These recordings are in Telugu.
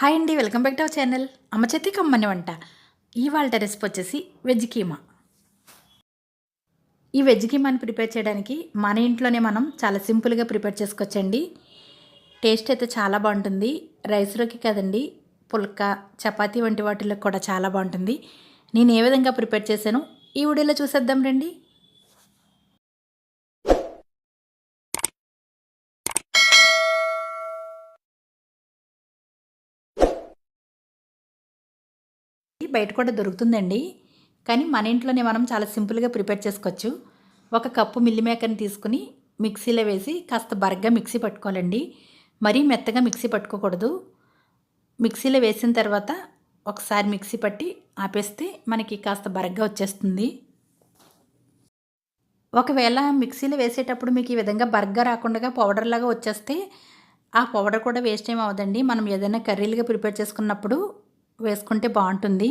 హాయ్ అండి welcome back to our channel. అమ్మ చేతి కమ్మని వంట. ఇవాళ రెసిపీ వచ్చేసి వెజ్ కీమా. ఈ వెజ్ కీమాని ప్రిపేర్ చేయడానికి మన ఇంట్లోనే మనం చాలా సింపుల్గా ప్రిపేర్ చేసుకోవచ్చండి. టేస్ట్ అయితే చాలా బాగుంటుంది. రైస్లోకి కదండి పుల్క చపాతీ వంటి వాటిలో కూడా చాలా బాగుంటుంది. నేను ఏ విధంగా ప్రిపేర్ చేశాను ఈ వీడియోలో చూసేద్దాం రండి. బయట కూడా దొరుకుతుందండి. కానీ మన ఇంట్లోనే మనం చాలా సింపుల్గా ప్రిపేర్ చేసుకోవచ్చు. ఒక కప్పు మిల్లి మేకర్ని తీసుకుని మిక్సీలో వేసి కాస్త బరగ్గా మిక్సీ పట్టుకోవాలండి. మరీ మెత్తగా మిక్సీ పట్టుకోకూడదు. మిక్సీలో వేసిన తర్వాత ఒకసారి మిక్సీ పట్టి ఆపేస్తే మనకి కాస్త బరగ్గా వచ్చేస్తుంది. ఒకవేళ మిక్సీలో వేసేటప్పుడు మీకు ఈ విధంగా బర్గా రాకుండా పౌడర్ లాగా వచ్చేస్తే ఆ పౌడర్ కూడా వేస్ట్ ఏం అవదండి మనం ఏదైనా కర్రీలుగా ప్రిపేర్ చేసుకున్నప్పుడు వేసుకుంటే బాగుంటుంది.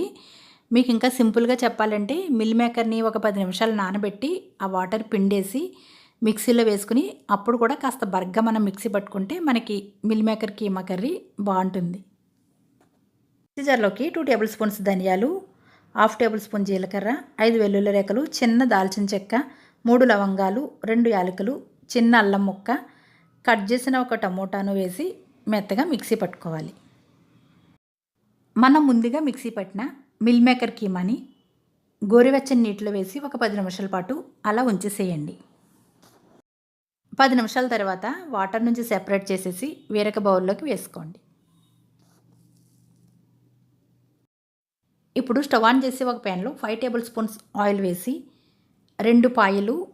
మీకు ఇంకా సింపుల్గా చెప్పాలంటే మిల్ మేకర్ని ఒక పది నిమిషాలు నానబెట్టి ఆ వాటర్ పిండేసి మిక్సీలో వేసుకుని అప్పుడు కూడా కాస్త బర్గా మనం మిక్సీ పట్టుకుంటే మనకి మిల్ మేకర్ కీమా కర్రీ బాగుంటుంది. సీజర్లోకి టూ టేబుల్ స్పూన్స్ ధనియాలు హాఫ్ టేబుల్ స్పూన్ జీలకర్ర ఐదు వెల్లుల్లి రేఖలు చిన్న దాల్చిన చెక్క మూడు లవంగాలు రెండు యాలకులు చిన్న అల్లం ముక్క కట్ చేసిన ఒక టమోటాను వేసి మెత్తగా మిక్సీ పట్టుకోవాలి. మనం ముందుగా మిక్సీ పట్టిన మిల్ మేకర్ కీమాని గోరువెచ్చని నీటిలో వేసి ఒక పది నిమిషాల పాటు అలా ఉంచేసేయండి. పది నిమిషాల తర్వాత వాటర్ నుంచి సెపరేట్ చేసేసి వేరొక బౌల్లోకి వేసుకోండి. ఇప్పుడు స్టవ్ ఆన్ చేసి ఒక ప్యాన్లో ఫైవ్ టేబుల్ స్పూన్స్ ఆయిల్ వేసి రెండు పాయలు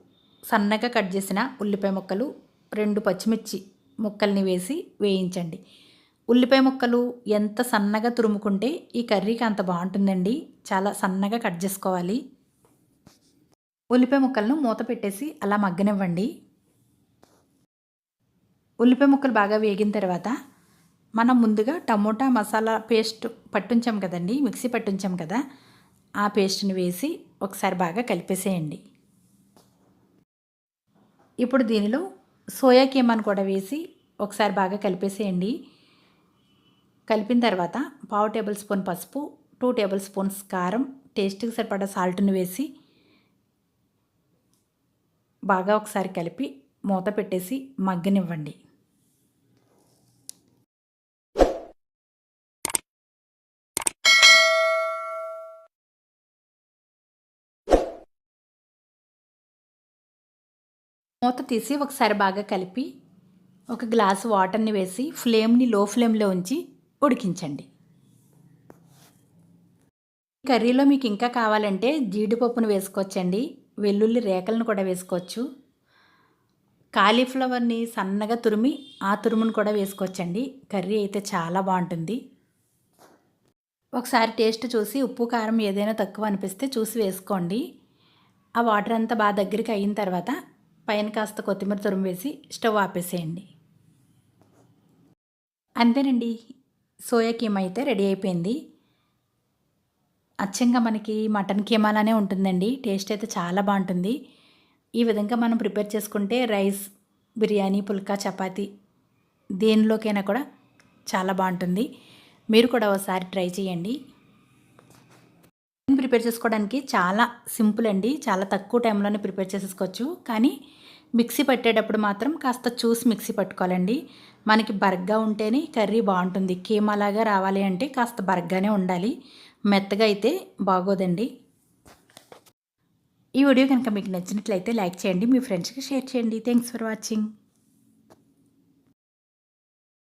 సన్నగా కట్ చేసిన ఉల్లిపాయ ముక్కలు రెండు పచ్చిమిర్చి ముక్కల్ని వేసి వేయించండి. ఉల్లిపాయ ముక్కలు ఎంత సన్నగా తురుముకుంటే ఈ కర్రీకి అంత బాగుంటుందండి. చాలా సన్నగా కట్ చేసుకోవాలి. ఉల్లిపాయ ముక్కలను మూత పెట్టేసి అలా మగ్గనివ్వండి. ఉల్లిపాయ ముక్కలు బాగా వేగిన తర్వాత మనం ముందుగా టమోటా మసాలా పేస్ట్ పట్టుంచాం కదండి మిక్సీ పట్టుంచాం కదా ఆ పేస్ట్ని వేసి ఒకసారి బాగా కలిపేసేయండి. ఇప్పుడు దీనిలో సోయా కీమాను కూడా వేసి ఒకసారి బాగా కలిపేసేయండి. కలిపిన తర్వాత పావు టేబుల్ స్పూన్ పసుపు టూ టేబుల్ స్పూన్స్ కారం టేస్ట్కి సరిపడా సాల్ట్ని వేసి బాగా ఒకసారి కలిపి మూత పెట్టేసి మగ్గనివ్వండి. మూత తీసి ఒకసారి బాగా కలిపి ఒక గ్లాసు వాటర్ని వేసి ఫ్లేమ్ని లో ఫ్లేమ్లో ఉంచి ఉడికించండి. కర్రీలో మీకు ఇంకా కావాలంటే జీడిపప్పును వేసుకోవచ్చండి. వెల్లుల్లి రేకలను కూడా వేసుకోవచ్చు. కాలీఫ్లవర్ని సన్నగా తురిమి ఆ తురుమును కూడా వేసుకోవచ్చండి. కర్రీ అయితే చాలా బాగుంటుంది. ఒకసారి టేస్ట్ చూసి ఉప్పు కారం ఏదైనా తక్కువ అనిపిస్తే చూసి వేసుకోండి. ఆ వాటర్ అంతా బాగా దగ్గరికి అయిన తర్వాత పైన కాస్త కొత్తిమీర తురుము వేసి స్టవ్ ఆపేసేయండి. అంతేనండి. సోయా కీమా అయితే రెడీ అయిపోయింది. అచ్చంగా మనకి మటన్ కీమాలానే ఉంటుందండి. టేస్ట్ అయితే చాలా బాగుంటుంది. ఈ విధంగా మనం ప్రిపేర్ చేసుకుంటే రైస్ బిర్యానీ పుల్కా చపాతీ దేనిలోకైనా కూడా చాలా బాగుంటుంది. మీరు కూడా ఒకసారి ట్రై చేయండి. ప్రిపేర్ చేసుకోవడానికి చాలా సింపుల్ అండి. చాలా తక్కువ టైంలోనే ప్రిపేర్ చేసేసుకోవచ్చు. కానీ మిక్సీ పట్టేటప్పుడు మాత్రం కాస్త చూసి మిక్సీ పట్టుకోవాలండి. మనకి బర్గ్గా ఉంటేనే కర్రీ బాగుంటుంది. కీమాలాగా రావాలి అంటే కాస్త బర్గానే ఉండాలి. మెత్తగా అయితే బాగోదండి. ఈ వీడియో కనుక మీకు నచ్చినట్లయితే లైక్ చేయండి మీ ఫ్రెండ్స్కి షేర్ చేయండి. Thanks for watching